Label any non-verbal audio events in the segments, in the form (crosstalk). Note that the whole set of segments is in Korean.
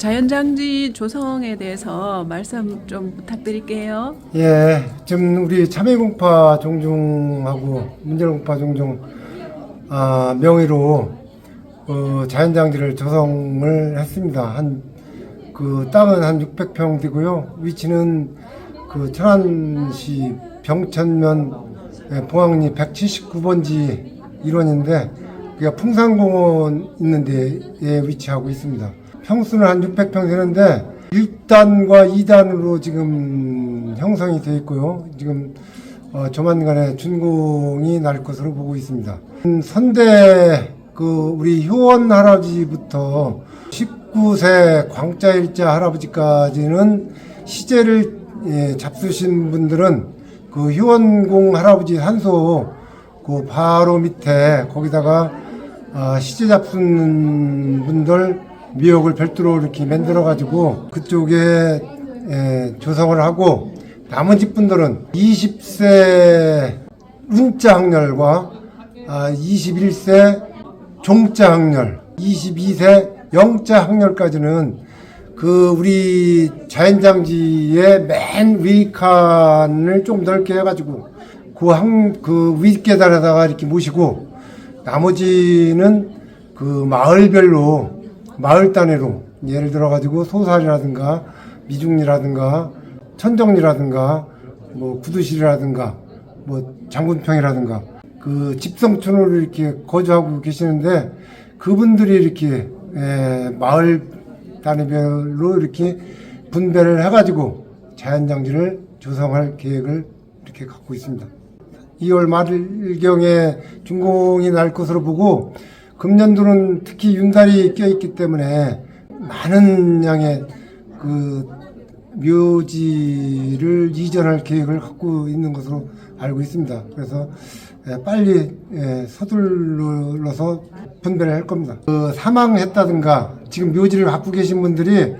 자연장지 조성에 대해서 말씀 좀 부탁드릴게요. 예, 지금 우리 참외공파 종중하고 문제공파 종중 아, 명의로 어, 자연장지를 조성을 했습니다. 한 그 땅은 한 600평 되고요. 위치는 그 천안시 병천면 예, 봉황리 179번지 일원인데 그게 풍산공원 있는 데에 위치하고 있습니다. 평수는 한 600평 되는데 1단과 2단으로 지금 형성이 되어 있고요. 지금 어, 조만간에 준공이 날 것으로 보고 있습니다. 음, 선대 그 우리 효원 할아버지부터 19세 광자일자 할아버지까지는 시제를 예, 잡수신 분들은 그 효원공 할아버지 산소 그 바로 밑에 거기다가 아, 시제 잡수는 분들 미역을 별도로 이렇게 만들어 가지고 그쪽에 에, 조성을 하고 나머지 분들은 20세 운자 학렬과 아, 21세 종자 학렬, 22세 영자 학렬까지는 그 우리 자연장지의 맨 위칸을 좀 넓게 해가지고 그항그 윗계단에다가 이렇게 모시고 나머지는 그 마을별로 마을 단위로 예를 들어 가지고 소살이라든가 미중리라든가 천정리라든가 뭐 구두실이라든가 뭐 장군평이라든가 그 집성촌으로 이렇게 거주하고 계시는데 그분들이 이렇게 에, 마을 단위별로 이렇게 분배를 해가지고 자연장지를 조성할 계획을 이렇게 갖고 있습니다. 2월 말경에 준공이 날 것으로 보고 금년도는 특히 윤달이 껴있기 때문에 많은 양의 그 묘지를 이전할 계획을 갖고 있는 것으로 알고 있습니다. 그래서 예, 빨리 예, 서둘러서 분배를 할 겁니다. 그 사망했다든가 지금 묘지를 갖고 계신 분들이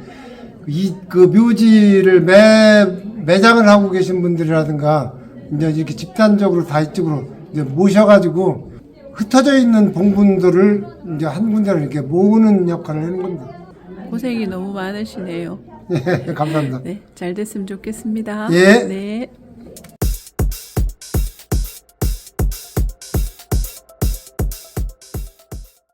이 그 묘지를 매 매장을 하고 계신 분들이라든가 이제 이렇게 집단적으로 다 이쪽으로 이제 모셔가지고 흩어져 있는 봉분들을 이제 한 군데로 이렇게 모으는 역할을 하는 겁니다. 고생이 너무 많으시네요. (laughs) 예, 감사합니다. 네, 잘 됐으면 좋겠습니다. 예. 네.